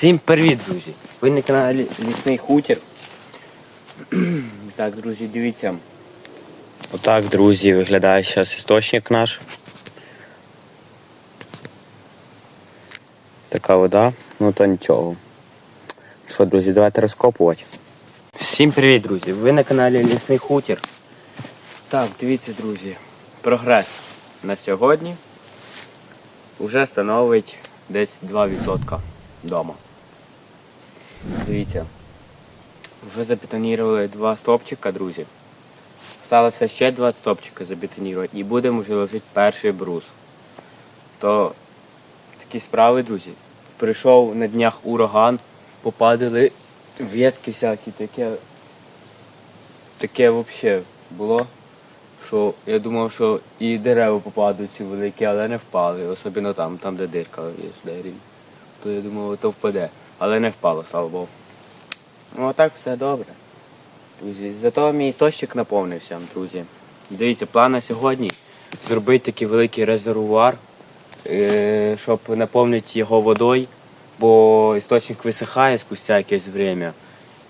Всім привіт, друзі! Ви на каналі Лісний Хутір. Так, друзі, дивіться. Отак, друзі, виглядає зараз істочник наш. Така вода, ну то нічого. Що, друзі, давайте розкопувати. Всім привіт, друзі! Ви на каналі Лісний Хутір. Так, дивіться, друзі, прогрес на сьогодні вже становить десь 2% вдома. Дивіться. Вже забетонірували два стопчика, друзі. Сталося ще два стопчика забетонірувати і будемо вже ложити перший брус. То такі справи, друзі. Прийшов на днях ураган, попадали ветки всякі, таке. Таке взагалі було. Що я думав, що і дерева попадуть ці великі, але не впали. Особливо там, там де дирка є в дереві. То я думав, то впаде. Але не впало, слава Богу. Ну а так все добре. Друзі, зато мій істочник наповнився, друзі. Дивіться, план на сьогодні зробити такий великий резервуар, е, щоб наповнити його водою, бо істочник висихає спустя якесь время.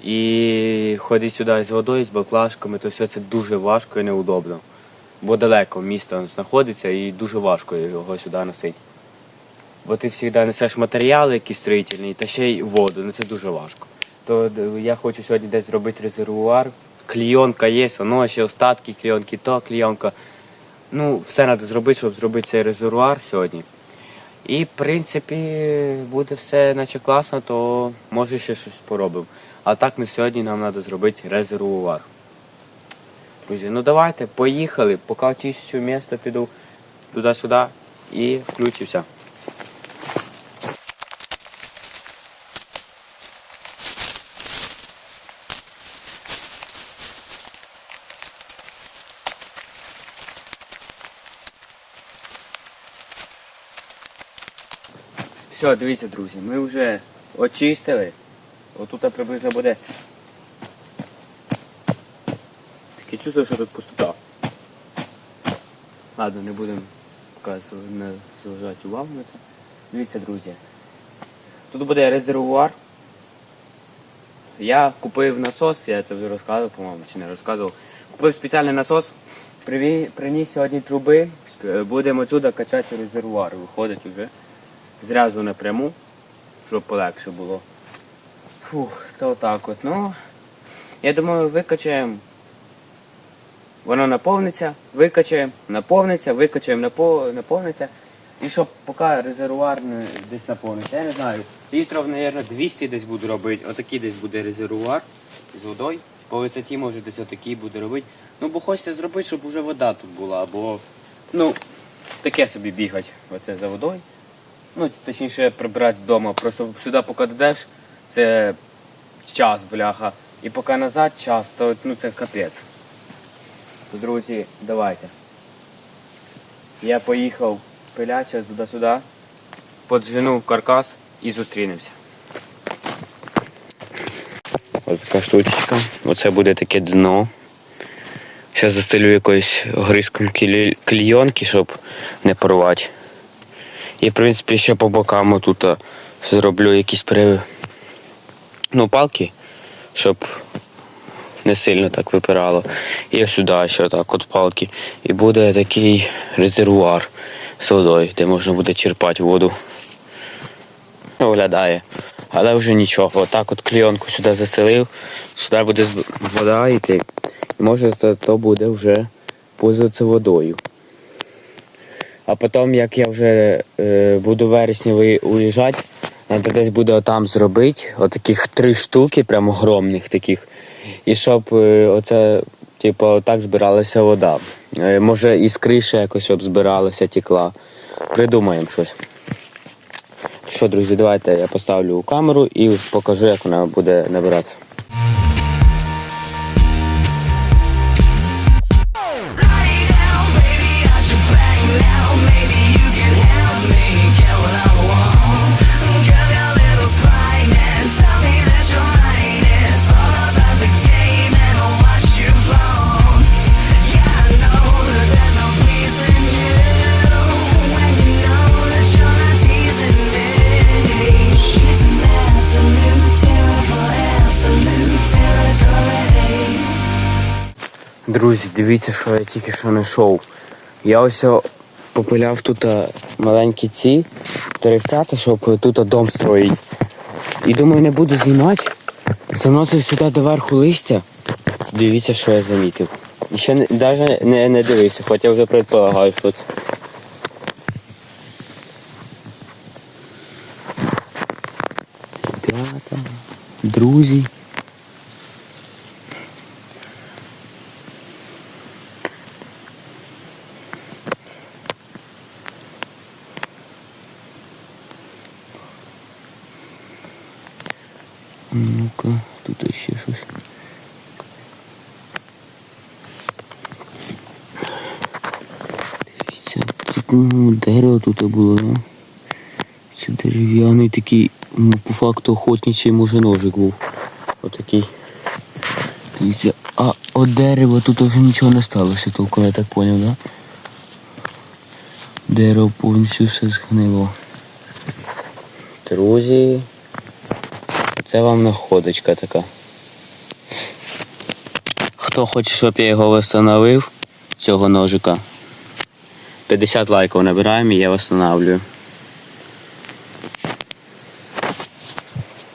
І ходити сюди з водою, з баклажками, то все це дуже важко і неудобно. Бо далеко місто знаходиться і дуже важко його сюди носити. Бо ти завжди несеш матеріали якісь строїтельні, та ще й воду, ну це дуже важко. То я хочу сьогодні десь зробити резервуар. Клійонка є, воно ще остатки клійонки, то клійонка. Ну, все треба зробити, щоб зробити цей резервуар сьогодні. І, в принципі, буде все наче класно, то може ще щось поробимо. А так на сьогодні нам треба зробити резервуар. Друзі, ну давайте, поїхали, поки очищу місто, піду туди-сюди і включився. Все, дивіться, друзі, ми вже очистили. Отут приблизно буде. Таке чувство, що тут пустота. Ладно, не будемо не зважати увагу на це. Дивіться, друзі. Тут буде резервуар. Я купив насос, я це вже розказував, по-моєму, чи не розказував. Купив спеціальний насос, приніс сьогодні труби, будемо отсюди качати резервуар. Виходить вже зразу напряму, щоб полегше було. Фух, то отак от. Ну, я думаю, викачаємо. Воно наповниться, викачаємо, наповниться, викачаємо, напо- наповниться. І щоб поки резервуар десь наповниться, я не знаю. Літрів, мабуть, 200 десь буду робити. Отакий десь буде резервуар з водою. По висоті може десь отакий буде робити. Ну, бо хочеться зробити, щоб вже вода тут була, бо ну, таке собі бігать оце за водою. Ну, точніше, прибирати з дому. Просто сюди поки дійдеш, це час, бляха. І поки назад час, то ну, це капець. То, друзі, давайте. Я поїхав пиляча туди-сюди, поджену каркас і зустрінемося. Ось така штучка. Оце буде таке дно. Зараз застелю якоюсь гризком клі- клійонки, щоб не порвати. І в принципі ще по бокам тут зроблю якісь при... ну, палки, щоб не сильно так випирало. І сюди ще так от палки. І буде такий резервуар з водою, де можна буде черпати воду. Виглядає. Але вже нічого. Отак от клійонку сюди застелив, сюди буде вода йти. І може то буде вже пользуватися водою. А потім, як я вже е, буду в вересні уїжджати, треба десь буде отам зробити отаких три штуки, прям огромних таких. І щоб е, оце, типу, отак збиралася вода. Е, може із криші якось, щоб збиралася, текла. Придумаємо щось. Що, друзі, давайте я поставлю камеру і покажу, як вона буде набиратися. Друзі, дивіться, що я тільки що знайшов. Я ось попиляв тут маленькі ці деревцята, щоб тут дом строїть. І думаю, не буду знімати. Заносив сюди доверху листя. Дивіться, що я замітив. І ще навіть не, не дивився, хоча я вже предполагаю, що це. Друзі. Тут ще щось. Дерево тут було, да? Це дерев'яний такий, ну, по факту охотничий може ножик був. Отакий. Дивіться, а от дерева тут вже нічого не сталося, толком я так поняв, да? Дерево повністю все згнило. Друзі, це вам находочка така. Хто хоче, щоб я його встановив, цього ножика. 50 лайків набираємо і я встановлюю.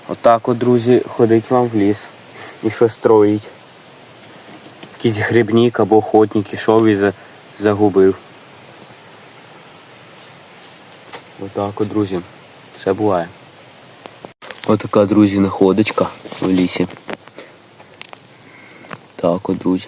Отак от, друзі, ходить вам в ліс і що строїть. Якийсь грибник або охотник ішов і загубив. Отак от, друзі. Все буває. Отака, друзі, находочка в лісі. Так от, друзі.